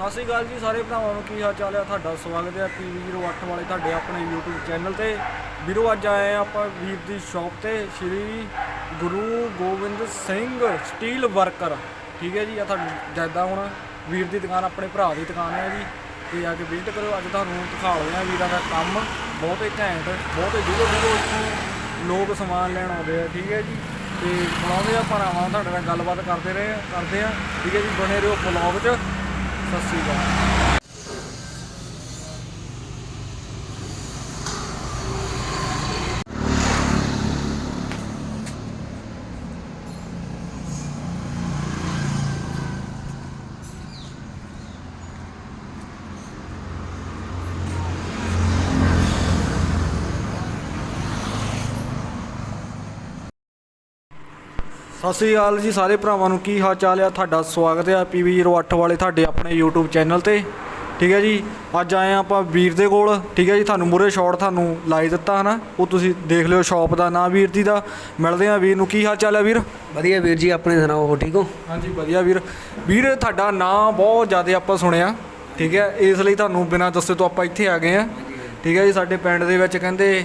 ਸਤਿ ਸ਼੍ਰੀ ਅਕਾਲ ਜੀ ਸਾਰੇ ਭਰਾਵਾਂ ਨੂੰ, ਕੀ ਹਾਲ ਚਾਲ ਹੈ ਤੁਹਾਡਾ ਸਵਾਗਤ ਹੈ PV08 ਵਾਲੇ ਤੁਹਾਡੇ ਆਪਣੇ YouTube ਚੈਨਲ ਤੇ। ਵੀਰੋ, ਅੱਜ ਆਏ ਹਾਂ ਆਪਾਂ ਵੀਰ ਦੀ ਸ਼ਾਪ ਤੇ, ਸ਼੍ਰੀ ਗੁਰੂ ਗੋਬਿੰਦ ਸਿੰਘ ਸਟੀਲ ਵਰਕਰ ਠੀਕ ਹੈ ਜੀ, ਆ ਤੁਹਾਨੂੰ ਜੈਦਾ ਹੁਣ ਵੀਰ ਦੀ ਦੁਕਾਨ, ਆਪਣੇ ਭਰਾ ਦੀ ਦੁਕਾਨ ਹੈ ਜੀ। ਤੇ ਆ ਕੇ ਵਿਜ਼ਿਟ ਕਰੋ ਅੱਜ ਤੁਹਾਨੂੰ ਦਿਖਾ ਰਹੇ ਹਾਂ ਵੀਰਾਂ ਦਾ ਕੰਮ। ਬਹੁਤ ਹੀ ਘੈਂਟ, ਬਹੁਤ ਹੀ ਦੂਰੋਂ ਦੂਰੋਂ ਇੱਥੋਂ ਲੋਕ ਸਮਾਨ ਲੈਣ ਆਉਂਦੇ ਆ, ਠੀਕ ਹੈ ਜੀ। ਤੇ ਬੁਲਾਉਂਦੇ ਆ ਭਰਾਵਾਂ ਤੁਹਾਡੇ ਨਾਲ ਗੱਲਬਾਤ ਕਰਦੇ ਰਹੇ, ਕਰਦੇ ਆ। ਠੀਕ ਹੈ ਜੀ, ਬਣੇ ਰਹੋ ਬਲੌਗ 'ਚ। ਸਤਿ ਸ਼੍ਰੀ ਅਕਾਲ। ਸਤਿ ਸ਼੍ਰੀ ਅਕਾਲ ਜੀ ਸਾਰੇ ਭਰਾਵਾਂ ਨੂੰ ਕੀ ਹਾਲ ਚਾਲ ਆ? ਤੁਹਾਡਾ ਸਵਾਗਤ ਹੈ PV08 ਵਾਲੇ ਤੁਹਾਡੇ ਆਪਣੇ YouTube ਚੈਨਲ ਤੇ। ਠੀਕ ਹੈ ਜੀ ਅੱਜ ਆਏ ਆ ਆਪਾਂ ਵੀਰ ਦੇ ਕੋਲ। ਠੀਕ ਹੈ ਜੀ ਤੁਹਾਨੂੰ ਮੂਰੇ ਸ਼ਾਟ ਤੁਹਾਨੂੰ ਲਾਈ ਦਿੱਤਾ ਹਨਾ। ਉਹ ਤੁਸੀਂ ਦੇਖ ਲਿਓ ਸ਼ਾਪ ਦਾ ਨਾਂ ਵੀਰ ਜੀ ਦਾ। ਮਿਲਦੇ ਆ ਵੀਰ ਨੂੰ। ਕੀ ਹਾਲ ਚਾਲ ਹੈ ਵੀਰ? ਵਧੀਆ ਵੀਰ ਜੀ ਆਪਣੇ ਸੁਣਾਓ ਹੋ ਠੀਕ ਹੋ? ਹਾਂਜੀ ਵਧੀਆ ਵੀਰ। ਵੀਰ ਤੁਹਾਡਾ ਨਾਂ ਬਹੁਤ ਜ਼ਿਆਦਾ ਆਪਾਂ ਸੁਣਿਆ। ਠੀਕ ਹੈ ਇਸ ਲਈ ਤੁਹਾਨੂੰ ਬਿਨਾਂ ਦੱਸੇ ਤੋਂ ਆਪਾਂ ਇੱਥੇ ਆ ਗਏ ਆ। ਠੀਕ ਹੈ ਜੀ, ਸਾਡੇ ਪਿੰਡ ਦੇ ਵਿੱਚ ਕਹਿੰਦੇ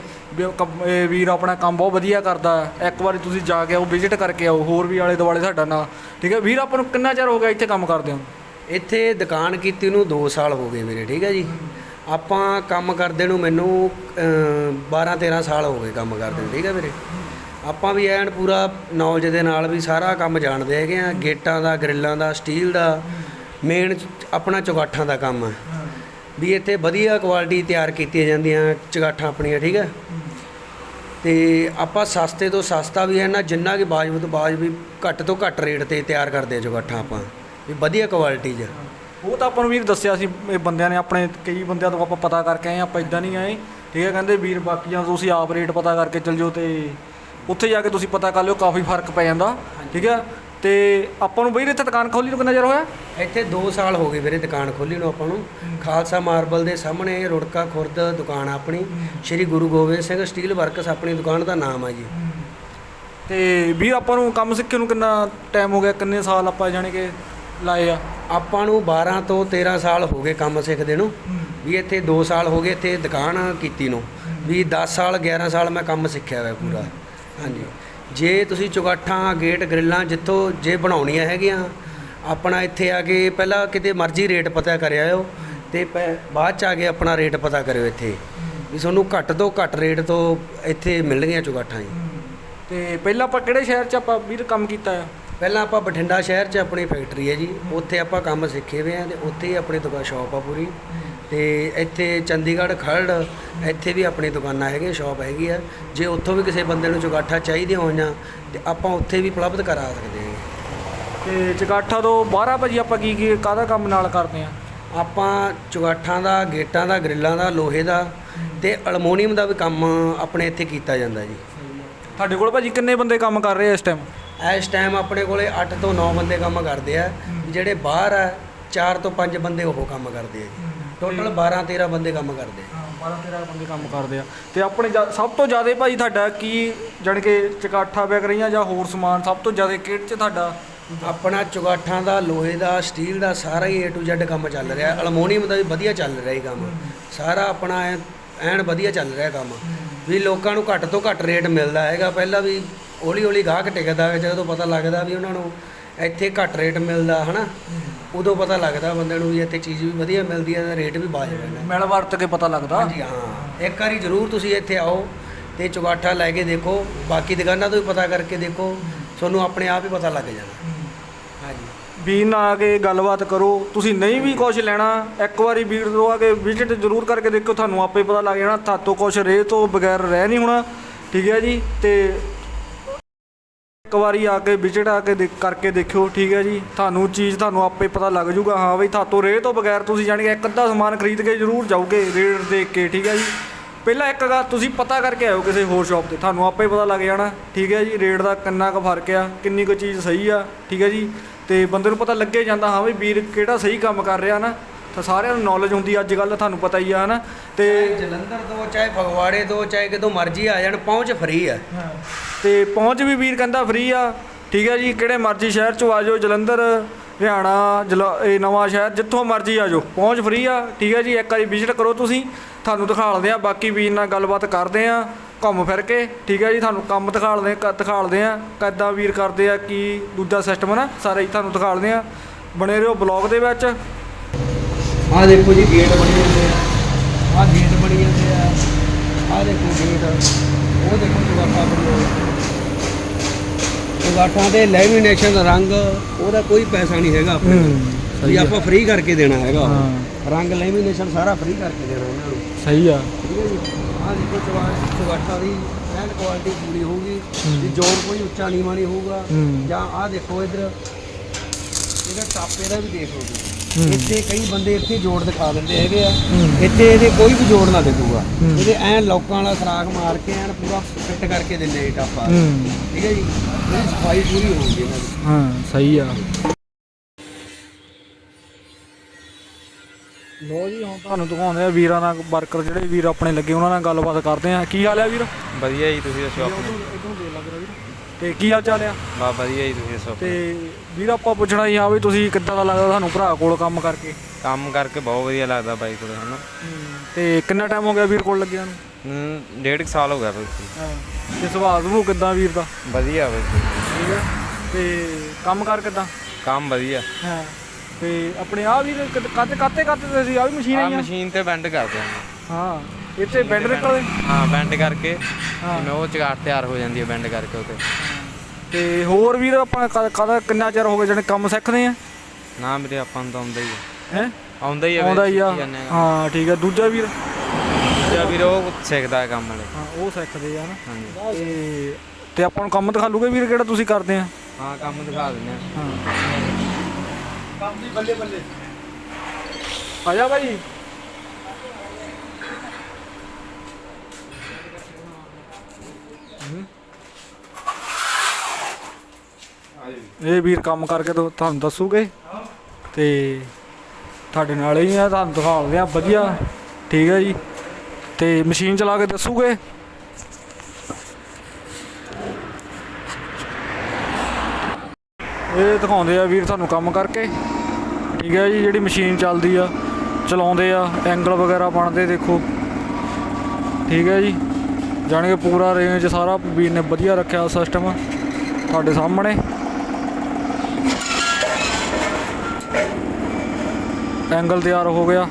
ਵੀਰ ਆਪਣਾ ਕੰਮ ਬਹੁਤ ਵਧੀਆ ਕਰਦਾ। ਇੱਕ ਵਾਰੀ ਤੁਸੀਂ ਜਾ ਕੇ ਆਓ ਵਿਜ਼ਿਟ ਕਰਕੇ ਆਓ, ਹੋਰ ਵੀ ਆਲੇ ਦੁਆਲੇ ਸਾਡਾ ਨਾਲ ਠੀਕ ਹੈ, ਵੀਰ, ਆਪਾਂ ਨੂੰ ਕਿੰਨਾ ਚਿਰ ਹੋ ਗਿਆ ਇੱਥੇ ਕੰਮ ਕਰਦੇ ਹੋ ਇੱਥੇ ਦੁਕਾਨ ਕੀਤੀ ਨੂੰ 2 ਸਾਲ ਹੋ ਗਏ ਮੇਰੇ, ਠੀਕ ਹੈ ਜੀ। ਆਪਾਂ ਕੰਮ ਕਰਦੇ ਨੂੰ ਮੈਨੂੰ 12 13 ਸਾਲ ਹੋ ਗਏ ਕੰਮ ਕਰਦੇ ਨੂੰ, ਠੀਕ ਹੈ ਵੀਰੇ। ਆਪਾਂ ਵੀ ਐਨ ਪੂਰਾ ਨੌਲੇਜ ਦੇ ਨਾਲ ਵੀ ਸਾਰਾ ਕੰਮ ਜਾਣਦੇ ਹੈਗੇ ਆ। ਗੇਟਾਂ ਦਾ, ਗ੍ਰਿਲਾਂ ਦਾ, ਸਟੀਲ ਦਾ ਮੇਨ ਆਪਣਾ ਚੁਗਾਠਾਂ ਦਾ ਕੰਮ ਹੈ ਵੀ ਇੱਥੇ ਵਧੀਆ ਕੁਆਲਿਟੀ ਤਿਆਰ ਕੀਤੀਆਂ ਜਾਂਦੀਆਂ ਚੁਗਾਠਾਂ ਆਪਣੀਆਂ ਠੀਕ ਹੈ? ਤੇ ਆਪਾਂ ਸਸਤੇ ਤੋਂ ਸਸਤਾ ਵੀ ਹੈ ਨਾ ਜਿੰਨਾ ਕਿ ਬਾਜਬ ਤੋਂ ਬਾਜ ਵੀ ਘੱਟ ਤੋਂ ਘੱਟ ਰੇਟ ਤੇ ਤਿਆਰ ਕਰਦੇ ਆ ਜੋਗਾਠਾਂ ਆਪਾਂ ਵੀ ਵਧੀਆ ਕੁਆਲਿਟੀ 'ਚ। ਉਹ ਤਾਂ ਆਪਾਂ ਨੂੰ ਵੀਰ ਦੱਸਿਆ ਸੀ ਇਹ ਬੰਦਿਆਂ ਨੇ ਆਪਣੇ ਕਈ ਬੰਦਿਆਂ ਤੋਂ ਆਪਾਂ ਪਤਾ ਕਰਕੇ ਆਏ ਆਪਾਂ ਇਦਾਂ ਨਹੀਂ ਆਏ। ਠੀਕ ਹੈ ਕਹਿੰਦੇ ਵੀਰ ਬਾਕੀਆਂ ਤੁਸੀਂ ਆਪ ਰੇਟ ਪਤਾ ਕਰਕੇ ਚੱਲ ਜਾਓ ਤੇ ਉੱਥੇ ਜਾ ਕੇ ਤੁਸੀਂ ਪਤਾ ਕਰ ਲਿਓ ਕਾਫੀ ਫ਼ਰਕ ਪੈ ਜਾਂਦਾ। ਠੀਕ ਹੈ ਤੇ ਆਪਾਂ ਨੂੰ ਵੀਰ ਇੱਥੇ ਦੁਕਾਨ ਖੋਲੀ ਨੂੰ ਕਿੰਨਾ ਚਿਰ ਹੋਇਆ? ਇੱਥੇ 2 ਸਾਲ ਹੋ ਗਏ ਵੀਰੇ ਦੁਕਾਨ ਖੋਲੀ ਨੂੰ ਆਪਾਂ ਨੂੰ। ਖਾਲਸਾ ਮਾਰਬਲ ਦੇ ਸਾਹਮਣੇ ਰੁੜਕਾ ਖੁਰਦ ਦੁਕਾਨ ਆਪਣੀ। ਸ਼੍ਰੀ ਗੁਰੂ ਗੋਬਿੰਦ ਸਿੰਘ ਸਟੀਲ ਵਰਕਸ ਆਪਣੀ ਦੁਕਾਨ ਦਾ ਨਾਮ ਆ ਜੀ। ਤੇ ਵੀਰ ਆਪਾਂ ਨੂੰ ਕੰਮ ਸਿੱਖੇ ਨੂੰ ਕਿੰਨਾ ਟਾਈਮ ਹੋ ਗਿਆ? ਕਿੰਨੇ ਸਾਲ ਆਪਾਂ ਜਾਣੀ ਕਿ ਲਾਏ ਆ? ਆਪਾਂ ਨੂੰ 12 ਤੋਂ 13 ਸਾਲ ਹੋ ਗਏ ਕੰਮ ਸਿੱਖਦੇ ਨੂੰ। ਵੀ ਇੱਥੇ 2 ਸਾਲ ਹੋ ਗਏ ਇੱਥੇ ਦੁਕਾਨ ਕੀਤੀ ਨੂੰ। ਵੀ 10 ਸਾਲ 11 ਸਾਲ ਮੈਂ ਕੰਮ ਸਿੱਖਿਆ ਹੋਇਆ ਪੂਰਾ। ਹਾਂਜੀ। ਜੇ ਤੁਸੀਂ ਚੁਗਾਠਾਂ ਗੇਟ ਗ੍ਰਿਲਾਂ ਜਿੱਥੋਂ ਜੇ ਬਣਾਉਣੀਆਂ ਹੈਗੀਆਂ ਆਪਣਾ ਇੱਥੇ ਆ ਕੇ ਪਹਿਲਾਂ ਕਿਤੇ ਮਰਜ਼ੀ ਰੇਟ ਪਤਾ ਕਰਿਆ ਆਇਓ ਤੇ ਬਾਅਦ ਚ ਆ ਕੇ ਆਪਣਾ ਰੇਟ ਪਤਾ ਕਰਿਓ ਇੱਥੇ। ਵੀ ਤੁਹਾਨੂੰ ਘੱਟ ਤੋਂ ਘੱਟ ਰੇਟ ਤੋਂ ਇੱਥੇ ਮਿਲਣਗੀਆਂ ਚੁਗਾਠਾਂ ਜੀ। ਤੇ ਪਹਿਲਾਂ ਆਪਾਂ ਕਿਹੜੇ ਸ਼ਹਿਰ 'ਚ ਆਪਾਂ ਵੀਰ ਕੰਮ ਕੀਤਾ ਆ? ਪਹਿਲਾਂ ਆਪਾਂ ਬਠਿੰਡਾ ਸ਼ਹਿਰ 'ਚ ਆਪਣੀ ਫੈਕਟਰੀ ਹੈ ਜੀ। ਉੱਥੇ ਆਪਾਂ ਕੰਮ ਸਿੱਖੇ ਹੋਏ ਆ ਤੇ ਉੱਥੇ ਹੀ ਆਪਣੀ ਦੁਕਾਨ ਸ਼ਾਪ ਆ ਪੂਰੀ। ਤੇ ਇੱਥੇ ਚੰਡੀਗੜ੍ਹ ਖਰੜ ਇੱਥੇ ਵੀ ਆਪਣੀ ਦੁਕਾਨਾਂ ਹੈਗੀਆਂ ਸ਼ਾਪ ਹੈਗੀ ਆ। ਜੇ ਉੱਥੋਂ ਵੀ ਕਿਸੇ ਬੰਦੇ ਨੂੰ ਚੁਗਾਠਾ ਚਾਹੀਦੀਆਂ ਹੋਈਆਂ ਤੇ ਆਪਾਂ ਉੱਥੇ ਵੀ ਉਪਲਬਧ ਕਰਾ ਸਕਦੇ ਹਾਂ। ਤੇ ਚਗਾਠਾ ਤੋਂ ਬਾਹਰ ਭਾਜੀ ਆਪਾਂ ਕੀ ਕੀ ਕਾਹਦਾ ਕੰਮ ਨਾਲ ਕਰਦੇ ਆ ਆਪਾਂ ਚੁਗਾਠਾਂ ਦਾ ਗੇਟਾਂ ਦਾ ਗ੍ਰਿਲਾਂ ਦਾ ਲੋਹੇ ਦਾ ਤੇ ਅਲਮੋਨੀਅਮ ਦਾ ਵੀ ਕੰਮ ਆਪਣੇ ਇੱਥੇ ਕੀਤਾ ਜਾਂਦਾ ਜੀ। ਤੁਹਾਡੇ ਕੋਲ ਭਾਜੀ ਕਿੰਨੇ ਬੰਦੇ ਕੰਮ ਕਰ ਰਹੇ ਆ ਇਸ ਟਾਈਮ ਇਸ ਟਾਈਮ ਆਪਣੇ ਕੋਲੇ 8 ਤੋਂ 9 ਬੰਦੇ ਕੰਮ ਕਰਦੇ ਆ। ਜਿਹੜੇ ਬਾਹਰ ਆ 4 ਤੋਂ 5 ਬੰਦੇ ਉਹ ਕੰਮ ਕਰਦੇ ਆ ਜੀ। ਟੋਟਲ 12 13 ਬੰਦੇ ਕੰਮ ਕਰਦੇ ਆ। 12 13 ਬੰਦੇ ਕੰਮ ਕਰਦੇ ਆ। ਤੇ ਆਪਣੇ ਜਾ- ਸਭ ਤੋਂ ਜ਼ਿਆਦਾ ਭਾਜੀ ਤੁਹਾਡਾ ਕੀ ਜਾਣੀ ਕਿ ਚਕਾਠਾ ਵਿਕ ਰਹੀਆਂ ਜਾਂ ਹੋਰ ਸਮਾਨ ਸਭ ਤੋਂ ਜ਼ਿਆਦਾ ਕਿਹੜੇ 'ਚ ਤੁਹਾਡਾ? ਆਪਣਾ ਚੁਗਾਠਾਂ ਦਾ ਲੋਹੇ ਦਾ ਸਟੀਲ ਦਾ ਸਾਰਾ ਹੀ A to Z ਕੰਮ ਚੱਲ ਰਿਹਾ। ਅਲਮੋਨੀਅਮ ਦਾ ਵੀ ਵਧੀਆ ਚੱਲ ਰਿਹਾ ਹੀ ਕੰਮ। ਸਾਰਾ ਆਪਣਾ ਐਨ- ਐਨ ਵਧੀਆ ਚੱਲ ਰਿਹਾ ਕੰਮ। ਵੀ ਲੋਕਾਂ ਨੂੰ ਘੱਟ ਤੋਂ ਘੱਟ ਰੇਟ ਮਿਲਦਾ ਹੈਗਾ। ਪਹਿਲਾਂ ਵੀ ਹੌਲੀ ਹੌਲੀ ਗਾਹਕ ਟਿਕਦਾ ਹੈ ਜਦੋਂ ਪਤਾ ਲੱਗਦਾ ਵੀ ਉਹਨਾਂ ਨੂੰ ਇੱਥੇ ਘੱਟ ਰੇਟ ਮਿਲਦਾ ਹਨਾ? ਉਦੋਂ ਪਤਾ ਲੱਗਦਾ ਬੰਦੇ ਨੂੰ ਵੀ ਇੱਥੇ ਚੀਜ਼ ਵੀ ਵਧੀਆ ਮਿਲਦੀ ਹੈ ਤੇ ਰੇਟ ਵੀ ਵਾਜਬ ਹੈ। ਮਿਲ ਵਰਤ ਕੇ ਪਤਾ ਲੱਗਦਾ? ਹਾਂਜੀ ਹਾਂ। ਇੱਕ ਵਾਰੀ ਜ਼ਰੂਰ ਤੁਸੀਂ ਇੱਥੇ ਆਓ ਤੇ ਚੁਗਾਠਾ ਲੈ ਕੇ ਦੇਖੋ। ਬਾਕੀ ਦੁਕਾਨਾਂ ਤੋਂ ਵੀ ਪਤਾ ਕਰਕੇ ਦੇਖੋ। ਤੁਹਾਨੂੰ ਆਪਣੇ ਆਪ ਹੀ ਪਤਾ ਲੱਗ ਜਾਣਾ। ਹਾਂਜੀ। ਵੀਰ ਨਾਲ ਆ ਕੇ ਗੱਲਬਾਤ ਕਰੋ। ਤੁਸੀਂ ਨਹੀਂ ਵੀ ਕੁਝ ਲੈਣਾ ਇੱਕ ਵਾਰੀ ਵੀਰ ਤੋਂ ਆ ਕੇ ਵਿਜ਼ਿਟ ਜ਼ਰੂਰ ਕਰਕੇ ਦੇਖੋ ਤੁਹਾਨੂੰ ਆਪੇ ਪਤਾ ਲੱਗ ਜਾਣਾ। ਤੁਹਾਤੋਂ ਕੁਝ ਰੇ ਤੋਂ ਬਗੈਰ ਰਹਿ ਨਹੀਂ ਹੋਣਾ। ਠੀਕ ਹੈ ਜੀ? ਤੇ ਇੱਕ ਵਾਰੀ ਆ ਕੇ ਵਿਜ਼ਿਟ ਆ ਕੇ ਦੇਖ- ਕਰਕੇ ਦੇਖਿਓ, ਠੀਕ ਹੈ ਜੀ? ਤੁਹਾਨੂੰ ਚੀਜ਼ ਤੁਹਾਨੂੰ ਆਪੇ ਪਤਾ ਲੱਗ ਜੂਗਾ। ਹਾਂ ਬਈ, ਤੁਹਾਤੋਂ ਰੇਹ ਤੋਂ ਬਗੈਰ ਤੁਸੀਂ ਜਾਣੀ ਕਿ ਇੱਕ ਅੱਧਾ ਸਮਾਨ ਖਰੀਦ ਕੇ ਜ਼ਰੂਰ ਜਾਓਗੇ, ਰੇਟ ਦੇਖ ਕੇ, ਠੀਕ ਹੈ ਜੀ? ਪਹਿਲਾਂ ਇੱਕ ਗੱਲ ਤੁਸੀਂ ਪਤਾ ਕਰਕੇ ਆਇਓ ਕਿਸੇ ਹੋਰ ਸ਼ਾਪ ਤੇ। ਤੁਹਾਨੂੰ ਆਪੇ ਪਤਾ ਲੱਗ ਜਾਣਾ, ਠੀਕ ਹੈ ਜੀ? ਰੇਟ ਦਾ ਕਿੰਨਾ ਕੁ ਫ਼ਰਕ ਆ, ਕਿੰਨੀ ਕੁ ਚੀਜ਼ ਸਹੀ ਆ, ਠੀਕ ਹੈ ਜੀ? ਤੇ ਬੰਦੇ ਨੂੰ ਪਤਾ ਲੱਗੇ ਜਾਂਦਾ, ਹਾਂ ਵੀ ਵੀਰ ਕਿਹੜਾ ਸਹੀ ਕੰਮ ਕਰ ਰਿਹਾ ਨਾ? ਤਾਂ ਸਾਰਿਆਂ ਨੂੰ ਨੌਲੇਜ ਹੁੰਦੀ ਅੱਜ ਕੱਲ ਤੁਹਾਨੂੰ ਪਤਾ ਹੀ ਆ ਹਨਾ? ਤੇ ਜਲੰਧਰ ਤੋਂ ਚਾਹੇ ਫਗਵਾੜੇ ਤੋਂ ਚਾਹੇ ਕਿਤੋਂ ਮਰਜ਼ੀ ਆ ਜਾਣ ਪਹੁੰਚ ਫਰੀ ਆ। ਤੇ ਪਹੁੰਚ ਵੀ ਵੀਰ ਕਹਿੰਦਾ ਫ੍ਰੀ ਆ। ਠੀਕ ਹੈ ਜੀ ਕਿਹੜੇ ਮਰਜ਼ੀ ਸ਼ਹਿਰ ਚੋਂ ਆ ਜਾਓ ਜਲੰਧਰ ਹਰਿਆਣਾ ਇਹ ਨਵਾਂ ਸ਼ਹਿਰ ਜਿੱਥੋਂ ਮਰਜ਼ੀ ਆ ਜਾਓ। ਪਹੁੰਚ ਫ੍ਰੀ ਆ। ਠੀਕ ਹੈ ਜੀ ਇੱਕ ਵਾਰੀ ਵਿਜ਼ਿਟ ਕਰੋ ਤੁਸੀਂ। ਤੁਹਾਨੂੰ ਦਿਖਾਲਦੇ ਆ ਬਾਕੀ ਵੀਰ ਨਾਲ ਗੱਲਬਾਤ ਕਰਦੇ ਆ ਘੁੰਮ ਫਿਰ ਕੇ। ਠੀਕ ਹੈ ਜੀ ਤੁਹਾਨੂੰ ਕੰਮ ਦਿਖਾਲਦੇ ਕ- ਦਿਖਾਲਦੇ ਆ ਕਿੱਦਾਂ ਵੀਰ ਕਰਦੇ ਆ ਕੀ ਦੂਜਾ ਸਿਸਟਮ ਨਾ ਸਾਰਾ ਹੀ ਤੁਹਾਨੂੰ ਦਿਖਾਲਦੇ ਆ। ਬਣੇ ਰਹੋ ਬਲੌਗ ਦੇ ਵਿੱਚ। ਆਹ ਦੇਖੋ ਜੀ ਗੇਟ ਬਣੇ ਜਾਂਦੇ ਆ। ਆਹ ਗੇਟ ਬਣੀ ਜਾਂਦੇ ਆ। ਆਹ ਦੇਖੋ ਗੇਟ ਉਹ ਦੇਖੋ ਜਗਾਟਾ ਬਣੀ ਹੋਈ ਜਗਾਟਾਂ ਦੇ ਲੈਮੀਨੇਸ਼ਨ ਰੰਗ ਉਹਦਾ ਕੋਈ ਪੈਸਾ ਨਹੀਂ ਹੈਗਾ ਆਪਣੇ ਕੋਲ। ਵੀ ਆਪਾਂ ਫ੍ਰੀ ਕਰਕੇ ਦੇਣਾ ਹੈਗਾ। ਰੰਗ ਲੈਮੀਨੇਸ਼ਨ ਸਾਰਾ ਫ੍ਰੀ ਕਰਕੇ ਦੇਣਾ ਇਹਨਾਂ ਨੂੰ। ਸਹੀ ਆ। ਠੀਕ ਹੈ ਜੀ? ਆਹ ਦੇਖੋ ਚੁਗਾਟਾਂ ਦੀ ਐਂਡ ਕੁਆਲਿਟੀ ਪੂਰੀ ਹੋਊਗੀ। ਵੀ ਜੋੜ ਕੋਈ ਉੱਚਾ ਨੀਵਾਂ ਨਹੀਂ ਹੋਊਗਾ। ਜਾਂ ਆਹ ਦੇਖੋ ਇਧਰ ਇਹਦਾ ਟਾਪੇ ਦਾ ਵੀ ਦੇਖ ਲਓ। ਇੱਥੇ ਕਈ ਬੰਦੇ ਇੱਥੇ ਜੋੜ ਦਿਖਾ ਦਿੰਦੇ ਹੈਗੇ ਆ। ਹੂੰ। ਇੱਥੇ ਇਹਦੇ ਕੋਈ ਵੀ ਜੋੜ ਨਾ ਦਿਖੂਗਾ। ਹੂੰ। ਇਹਦੇ ਐਨ ਲੋਕਾਂ ਵਾਲਾ ਖਰਾਕ ਮਾਰ ਕੇ ਐਨ ਪੂਰਾ ਫਿੱਟ ਕਰਕੇ ਦਿੰਦੇ ਇਹ ਟਾਪਾ। ਹੂੰ। ਠੀਕ ਹੈ ਜੀ? ਸਫ਼ਾਈ ਪੂਰੀ ਹੋਊਗੀ ਇਹਨਾਂ ਦੀ। ਹਾਂ ਸਹੀ ਆ। ਲੋ ਜੀ ਹੁਣ ਤੁਹਾਨੂੰ ਦਿਖਾਉਂਦੇ ਆ ਵੀਰਾਂ ਨਾਲ ਵਰਕਰ ਜਿਹੜੇ ਵੀਰ ਆਪਣੇ ਲੱਗੇ ਉਹਨਾਂ ਨਾਲ ਗੱਲਬਾਤ ਕਰਦੇ ਆ। ਕੀ ਹਾਲ ਆ ਵੀਰ? ਵਧੀਆ ਜੀ ਤੁਸੀਂ ਦੱਸੋ ਆਪਣੇ? ਤੇ ਕੀ ਹਾਲ ਚਾਲ ਆ? ਬਾ ਵਧੀਆ ਜੀ ਤੁਸੀਂ ਦੱਸੋ? ਤੇ। ਵੀਰ ਆਪਾਂ ਪੁੱਛਣਾ ਹਾਂ ਵੀ ਤੁਸੀਂ ਕਿੱਦਾਂ ਦਾ ਲੱਗਦਾ ਤੁਹਾਨੂੰ ਭਰਾ ਕੋਲ ਕੰਮ ਕਰਕੇ? ਕੰਮ ਕਰਕੇ ਬਹੁਤ ਵਧੀਆ ਲੱਗਦਾ ਬਾਈ ਕੋਲ ਹਨਾ ਤੇ ਕਿੰਨਾ ਟਾਈਮ ਹੋ ਗਿਆ ਵੀਰ ਕੋਲ ਲੱਗਿਆ ਨੂੰ? ਹੂੰ, ਡੇਢ ਕੁ ਸਾਲ ਹੋ ਗਿਆ ਬਾਈ ਹਾਂ ਤੇ ਸੁਭਾਅ ਸੁਭੂ ਕਿੱਦਾਂ ਵੀਰ ਦਾ? ਵਧੀਆ ਬਾਈ ਠੀਕ ਹੈ ਤੇ ਕੰਮ ਕਰ ਕਿੱਦਾਂ? ਕੰਮ ਵਧੀਆ। ਹਾਂ ਤੇ ਆਪਣੇ ਆ ਵੀਰ ਕਾਤੇ ਕਾਤੇ ਕਾਤੇ ਤੁਸੀਂ ਆ ਵੀ ਮਸ਼ੀਨ ਆ ਆਈ ਆ ਮਸ਼ੀਨ ਤੇ ਬੈਂਡ ਕਰਦੇ ਹਾਂ ਹਾਂ ਇੱਥੇ ਬੈਂਡ ਨਿਕਲਦੇ ਹਾਂ ਬੈਂਡ ਕਰਕੇ। ਜਿਵੇਂ ਉਹ ਚਗਾਟ ਤਿਆਰ ਹੋ ਜਾਂਦੀ ਹੈ ਬੈਂਡ ਕਰਕੇ ਉਹਤੇ ਤੇ ਹੋਰ ਵੀਰ ਆਪਾਂ ਕਦ ਕਿੰਨਾ ਚਿਰ ਹੋ ਗਿਆ ਜਿਹੜੇ ਕੰਮ ਸਿੱਖਦੇ ਆ? ਨਾ ਮੇਰੇ ਆਪਾਂ ਨੂੰ ਤਾਂ ਆਉਂਦਾ ਹੀ ਹੈ ਹੈ? ਆਉਂਦਾ ਹੀ ਹੈ ਆਉਂਦਾ ਹੀ ਆ। ਹਾਂ ਠੀਕ ਆ। ਦੂਜਾ ਵੀਰ? ਦੂਜਾ ਵੀਰ ਉਹ ਸਿੱਖਦਾ ਹੈ ਕੰਮ ਵਾਲੇ। ਹਾਂ ਉਹ ਸਿੱਖਦੇ ਆ ਨਾ। ਹਾਂਜੀ। ਤੇ ਤੇ ਆਪਾਂ ਨੂੰ ਕੰਮ ਦਿਖਾ ਲੂਗੇ ਵੀਰ ਕਿਹੜਾ ਤੁਸੀਂ ਕਰਦੇ ਆ? ਹਾਂ ਕੰਮ ਦਿਖਾ ਦਿੰਦੇ ਆ। ਹਾਂ। ਕੰਮ ਦੀ ਬੱਲੇ ਬੱਲੇ ਆ ਜਾ ਭਾਈ ਇਹ ਵੀਰ ਕੰਮ ਕਰਕੇ ਤੁ- ਤੁਹਾਨੂੰ ਦੱਸੂਗੇ। ਤੇ ਤੁਹਾਡੇ ਨਾਲ ਹੀ ਆ, ਤੁਹਾਨੂੰ ਦਿਖਾਉਂਦੇ ਆ ਵਧੀਆ। ਠੀਕ ਹੈ ਜੀ। ਤੇ ਮਸ਼ੀਨ ਚਲਾ ਕੇ ਦੱਸੂਗੇ। ਇਹ ਦਿਖਾਉਂਦੇ ਆ ਵੀਰ ਤੁਹਾਨੂੰ ਕੰਮ ਕਰਕੇ। ਠੀਕ ਹੈ ਜੀ, ਜਿਹੜੀ ਮਸ਼ੀਨ ਚੱਲਦੀ ਆ, ਚਲਾਉਂਦੇ ਆ, ਐਂਗਲ ਵਗੈਰਾ ਬਣਦੇ ਦੇਖੋ। ਠੀਕ ਹੈ ਜੀ। ਜਾਣੀ ਕਿ ਪੂਰਾ ਰੇਂਜ ਸਾਰਾ ਵੀਰ ਨੇ ਵਧੀਆ ਰੱਖਿਆ ਸਿਸਟਮ ਤੁਹਾਡੇ ਸਾਹਮਣੇ। ਐਂਗਲ ਤਿਆਰ ਹੋ ਗਿਆ।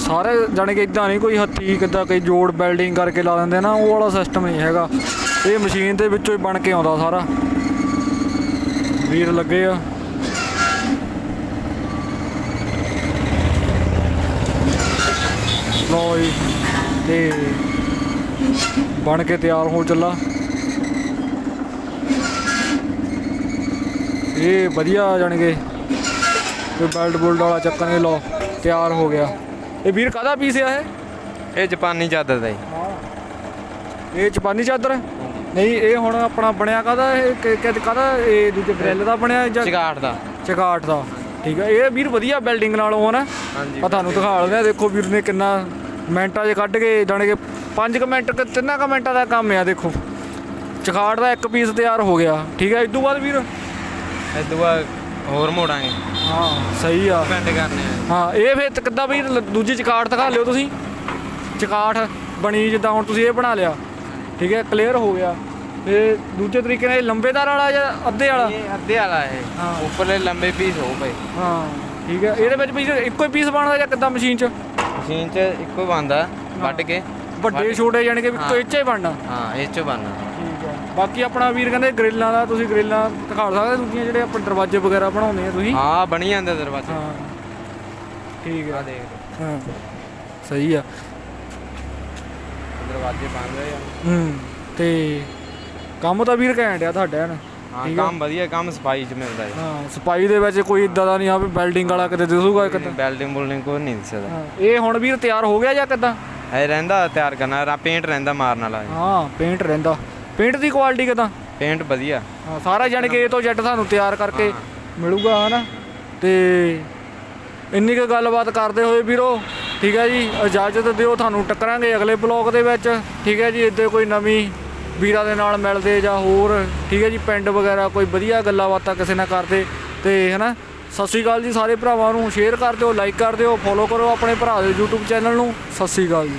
ਸਾਰੇ ਜਾਣੀ ਕਿ ਇਦਾਂ ਨਹੀਂ ਕੋਈ ਹੱਥੀ ਕਿੱਦਾਂ ਕਈ ਜੋੜ ਬਿਲਡਿੰਗ ਕਰਕੇ ਲਾ ਦਿੰਦੇ ਨਾ, ਉਹ ਵਾਲਾ ਸਿਸਟਮ ਨਹੀਂ ਹੈਗਾ। ਇਹ ਮਸ਼ੀਨ ਦੇ ਵਿੱਚੋਂ ਹੀ ਬਣ ਕੇ ਆਉਂਦਾ ਸਾਰਾ। ਵੀਰ ਲੱਗੇ ਆ। ਲੋ ਤੇ ਬਣ ਕੇ ਤਿਆਰ ਹੋ ਚੱਲਾ। ਇਹ ਵਧੀਆ ਜਾਣਗੇ ਕੋਈ ਬੈਲਟ ਬੁਲਟ ਵਾਲਾ ਨਹੀਂ ਲੋ ਤਿਆਰ ਹੋ ਗਿਆ। ਇਹ ਵੀਰ ਕਾਹਦਾ ਪੀਸ ਆ ਇਹ? ਇਹ ਜਾਪਾਨੀ ਚਾਦਰ ਦਾ ਜੀ। ਇਹ ਜਾਪਾਨੀ ਚਾਦਰ? ਹੈ? ਨਹੀਂ ਇਹ ਹੁਣ ਆਪਣਾ ਬਣਿਆ ਕਾਹਦਾ ਇਹ? ਕਿ- ਕਿ- ਕਾਹਦਾ ਇਹ ਦੂਜੇ ਗ੍ਰਿਲ ਦਾ ਬਣਿਆ ਜਾਂ ਚਗਾਟ ਦਾ। ਚਕਾਟ ਦਾ। ਠੀਕ ਹੈ ਇਹ ਵੀਰ ਵਧੀਆ ਬਿਲਡਿੰਗ ਨਾਲੋਂ ਹੈ ਨਾ। ਹਾਂਜੀ ਆ ਤੁਹਾਨੂੰ ਦਿਖਾ ਆ ਦੇਖੋ ਵੀਰ ਨੇ ਕਿੰਨਾ ਮਿੰਟਾਂ 'ਚ ਕੱਢ ਕੇ ਜਾਣੇ ਕਿ 5 ਮਿੰਟ ਕਿ ਤਿੰਨਾਂ ਕੁ ਮਿੰਟਾਂ ਦਾ ਕੰਮ ਆ ਦੇਖੋ। ਚਕਾਟ ਦਾ ਇੱਕ ਪੀਸ ਤਿਆਰ ਹੋ ਗਿਆ। ਠੀਕ ਹੈ ਇਸ ਤੋਂ ਬਾਅਦ ਵੀਰ? ਇਹ ਦੁਆ ਹੋਰ ਮੋੜਾਂਗੇ। ਹਾਂ ਸਹੀ ਆ। ਬੈਂਡ ਕਰਨੇ ਆ। ਹਾਂ ਇਹ ਫਿਰ ਤੇ ਕਿੱਦਾਂ ਵੀ ਲ- ਦੂਜੀ ਚਕਾਟ ਦਿਖਾ ਲਿਓ ਤੁਸੀਂ। ਚਕਾਟ ਬਣੀ ਜਿੱਦਾਂ ਹੁਣ ਤੁਸੀਂ ਇਹ ਬਣਾ ਲਿਆ। ਠੀਕ ਹੈ ਕਲੀਅਰ ਹੋ ਗਿਆ। ਤੇ ਦੂਜੇ ਤਰੀਕੇ ਨਾਲ ਇਹ ਲੰਬੇਦਾਰ ਵਾਲਾ ਜਾਂ ਅੱਧੇ ਵਾਲਾ? ਇਹ ਅੱਧੇ ਵਾਲਾ ਹੈ ਹਾਂ। ਉੱਪਰਲੇ ਲੰਬੇ ਪੀਸ ਹੋ ਪਏ ਹਾਂ ਠੀਕ ਹੈ। ਇਹਦੇ ਵਿੱਚ ਵੀ ਇੱਕੋ ਹੀ ਪੀਸ ਬਣਦਾ ਜਾਂ ਕਿੱਦਾਂ ਮਸ਼ੀਨ 'ਚ? ਮਸ਼ੀਨ 'ਚ ਇੱਕੋ ਬੰਦਾ ਵੱਢ ਕੇ। ਵੱਡੇ ਛੋਟੇ ਜਾਣੀ ਕਿ ਇੱਕੋ ਹਾਂ। ਇੱਚਾ ਹੀ ਬਣਨਾ। ਹਾਂ ਇਹ 'ਚੋਂ ਬਣਨਾ। ਬਾਕੀ ਆਪਣਾ ਵੀਰ ਕਹਿੰਦੇ ਗ੍ਰਿਲਾਂ ਦਾ ਤੁਸੀਂ ਗ੍ਰਿਲਾਂ ਦਿਖਾ ਸਕਦੇ ਦੂਜੀਆਂ ਜਿਹੜੇ ਆਪਾਂ ਦਰਵਾਜ਼ੇ ਵਗੈਰਾ ਬਣਾਉਂਦੇ ਆ ਤੁਸੀਂ? ਹਾਂ ਬਣੀ ਜਾਂਦੇ ਦਰਵਾਜ਼ੇ। ਹਾਂ। ਠੀਕ ਆ। ਹੈ ਦੇਖ ਲਓ। ਹਾਂ। ਸਹੀ ਆ। ਦਰਵਾਜ਼ੇ ਬਣ ਰਹੇ ਆ। ਹੂੰ ਤੇ ਕੰਮ ਤਾਂ ਵੀਰ ਘੈਂਟ ਆ ਤੁਹਾਡਾ ਨਾ ਹਾਂ। ਕੰਮ ਵਧੀਆ ਕੰਮ ਸਫ਼ਾਈ 'ਚ ਮਿਲਦਾ ਹੈ ਹਾਂ ਸਪਾਈ ਦੇ ਵਿੱਚ ਕੋਈ ਇਦਾਂ ਦਾ ਨਹੀਂ ਆ ਵੀ ਬਿਲਡਿੰਗ ਵਾਲਾ ਕਿਤੇ ਦਿਸੂਗਾ ਕਿਤੇ ਬਿਲਡਿੰਗ ਬੁਲਡਿੰਗ ਕੋਈ ਨਹੀਂ ਦਿਸਦਾ। ਹਾਂ ਇਹ ਹੁਣ ਵੀਰ ਤਿਆਰ ਹੋ ਗਿਆ ਜਾਂ ਕਿੱਦਾਂ? ਇਹ ਰਹਿੰਦਾ ਤਿਆਰ ਕਰਨਾ ਰਾ ਪੇਂਟ ਰਹਿੰਦਾ ਮਾਰਨ ਵਾਲਾ। ਹਾਂ ਪੇਂਟ ਰਹਿੰਦਾ। ਪੇਂਟ ਦੀ ਕੁਆਲਿਟੀ ਕਿਦਾਂ? ਪੇਂਟ ਵਧੀਆ। ਹਾਂ ਸਾਰਾ ਜਾਣੀ ਕਿ A ਤੋਂ Z ਤੁਹਾਨੂੰ ਤਿਆਰ ਕਰਕੇ ਮਿਲੂਗਾ ਹਨਾ? ਤੇ ਇੰਨੀ ਕੁ ਗੱਲਬਾਤ ਕਰਦੇ ਹੋਏ ਵੀਰੋ ਠੀਕ ਹੈ ਜੀ ਇਜਾਜ਼ਤ ਦਿਓ ਤੁਹਾਨੂੰ ਟੱਕਰਾਂਗੇ ਅਗਲੇ ਬਲੌਗ ਦੇ ਵਿੱਚ ਠੀਕ ਹੈ ਜੀ ਇੱਦਾਂ ਕੋਈ ਨਵੀਂ ਵੀਰਾਂ ਦੇ ਨਾਲ ਮਿਲਦੇ ਜਾਂ ਹੋਰ ਠੀਕ ਹੈ ਜੀ ਪਿੰਡ ਵਗੈਰਾ ਕੋਈ ਵਧੀਆ ਗੱਲਾਂ ਬਾਤਾਂ ਕਿਸੇ ਨਾਲ ਕਰਦੇ ਤੇ ਹਨਾ? ਸਤਿ ਸ਼੍ਰੀ ਅਕਾਲ ਜੀ ਸਾਰੇ ਭਰਾਵਾਂ ਨੂੰ ਸ਼ੇਅਰ ਕਰ ਦਿਓ ਲਾਈਕ ਕਰ ਦਿਓ ਫੋਲੋ ਕਰੋ ਆਪਣੇ ਭਰਾ ਦੇ YouTube ਚੈਨਲ ਨੂੰ ਸਤਿ ਸ਼੍ਰੀ ਅਕਾਲ ਜੀ।